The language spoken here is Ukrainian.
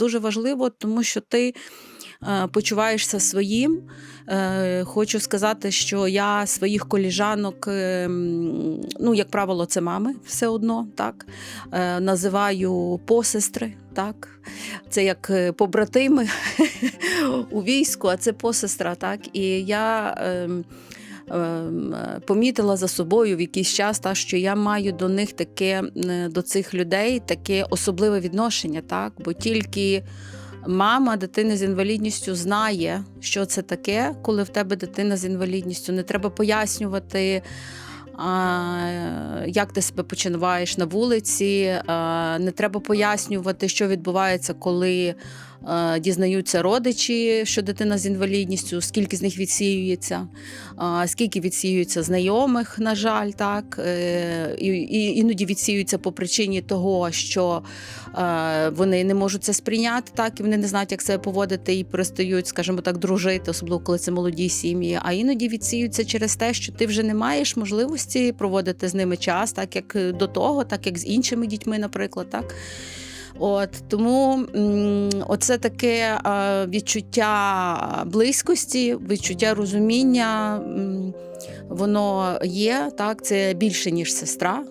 дуже важливо, тому що ти е, почуваєшся своїм. Е, Хочу сказати, що я своїх коліжанок, е, ну, як правило, це мами все одно, так, називаю посестри, так. Це як побратими у війську, а це посестра, так. І я. Ем, Помітила за собою в якийсь час, та, що я маю до них таке, до цих людей таке особливе відношення, так? бо тільки мама дитини з інвалідністю знає, що це таке, коли в тебе дитина з інвалідністю. Не треба пояснювати. Як ти себе почуваєш на вулиці, не треба пояснювати, що відбувається, коли дізнаються родичі, що дитина з інвалідністю, скільки з них відсіюється, скільки відсіюється знайомих, на жаль, так е, і, іноді відсіюються по причині того, що е, вони не можуть це сприйняти, так і вони не знають, як себе поводити, і перестають, скажімо так, дружити, особливо коли це молоді сім'ї. А іноді відсіюються через те, що ти вже не маєш можливості проводити з ними час, так як до того, так як з іншими дітьми, наприклад, так. От тому оце таке відчуття близькості, відчуття розуміння. Воно є так, це більше ніж сестра.